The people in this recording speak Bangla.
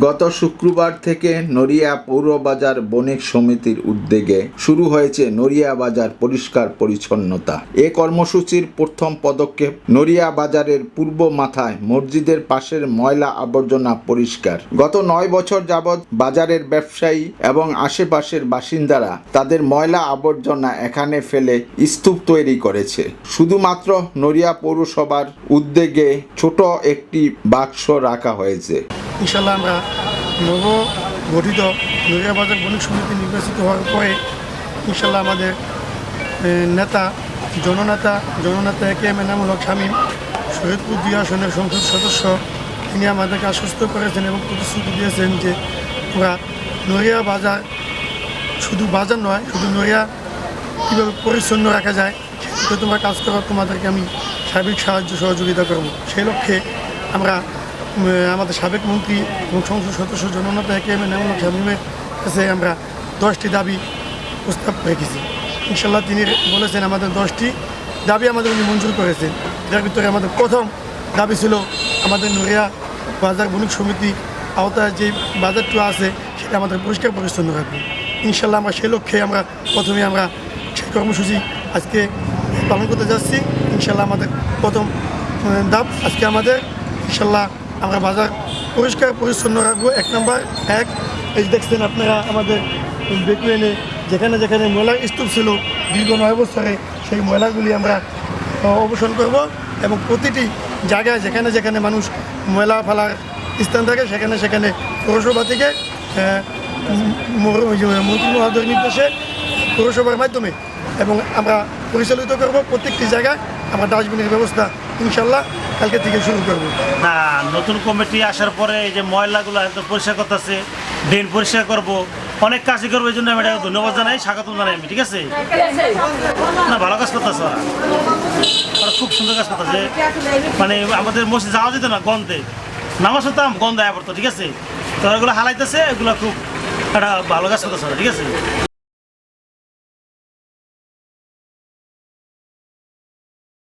গত শুক্রবার থেকে নড়িয়া পৌরবাজার বণিক সমিতির উদ্যোগে শুরু হয়েছে নড়িয়া বাজার পরিষ্কার পরিচ্ছন্নতা। এ কর্মসূচির প্রথম পদক্ষেপ নড়িয়া বাজারের পূর্ব মাথায় মসজিদের পাশের ময়লা আবর্জনা পরিষ্কার। গত নয় বছর যাবৎ বাজারের ব্যবসায়ী এবং আশেপাশের বাসিন্দারা তাদের ময়লা আবর্জনা এখানে ফেলে স্তূপ তৈরি করেছে। শুধুমাত্র নড়িয়া পৌরসভার উদ্যোগে ছোট একটি বাক্স রাখা হয়েছে। ইনশাল্লাহ আমরা নব গঠিত নড়িয়া বাজার বণিক সমিতি নির্বাচিত হওয়ার পরে ইনশাল্লাহ আমাদের নেতা, জননেতা জননেতা A K M Enamul Haque Shamim, Shahidpur দুই আসনের সংসদ সদস্য, তিনি আমাদেরকে আশ্বস্ত করেছেন এবং প্রতিশ্রুতি দিয়েছেন যে ওরা নড়িয়া বাজার শুধু বাজার নয়, শুধু নড়িয়া কীভাবে পরিচ্ছন্ন রাখা যায়, সেদিকে তোমরা কাজ করো, তোমাদেরকে আমি সার্বিক সাহায্য সহযোগিতা করব। সেই লক্ষ্যে আমরা আমাদের সাবেক মন্ত্রী এবং সংসদ সদস্য জননেতা একে এম এনামুল শামীমের কাছে আমরা দশটি দাবি প্রস্তাব রেখেছি। ইনশাল্লাহ তিনি বলেছেন, আমাদের দশটি দাবি আমাদের উনি মঞ্জুর করেছেন। যার ভিতরে আমাদের প্রথম দাবি ছিল আমাদের নড়িয়া বাজার বণিক সমিতি আওতায় যে বাজারটা আছে, সেটা আমাদের পরিষ্কার পরিচ্ছন্ন রাখবে। ইনশাল্লাহ আমরা সেই লক্ষ্যে আমরা প্রথমে আমরা সেই কর্মসূচি আজকে পালন করতে যাচ্ছি। ইনশাল্লাহ আমাদের প্রথম দাব আজকে আমাদের। ইনশাল্লাহ আমরা বাজার পরিষ্কার, পরিচ্ছন্ন রাখব। এক নম্বর, এক, এই দেখছেন আপনারা আমাদের বেকুয়েনে, যেখানে যেখানে ময়লার স্তূপ ছিল, দীর্ঘ নয় বছরে সেই ময়লাগুলি আমরা অবসান করব এবং প্রতিটি জায়গায় যেখানে যেখানে মানুষ ময়লা ফেলার স্থান থাকে, সেখানে সেখানে পৌরসভা থেকে মন্ত্রী মহোদয়ের নির্দেশে পৌরসভার মাধ্যমে এবং আমরা পরিচালিত করব প্রত্যেকটি জায়গায়। আমরা ডাস্টবিনের ব্যবস্থা ইনশাল্লাহ কালকে থেকে শুরু করব। না, নতুন কমিটি আসার পরে এই যে ময়লাগুলো একদম পরিষ্কার করতেছে, ড্রেন পরিষ্কার করব, অনেক কাজই করব এই জন্য আমি ধন্যবাদ জানাই স্বাগত জানাই আমি, ঠিক আছে? না, ভালো কাজ করতেছে ওরা। খুব সুন্দর কাজ করতেছে মানে আমাদের মসজিদ যাওয়া যেত না গন্ধে। নামাজ হতাম গন্ধ আয় পড়তো, ঠিক আছে? তো ওগুলো হালাইতেছে, এগুলো খুব একটা ভালো কাজ করতেছে ঠিক আছে?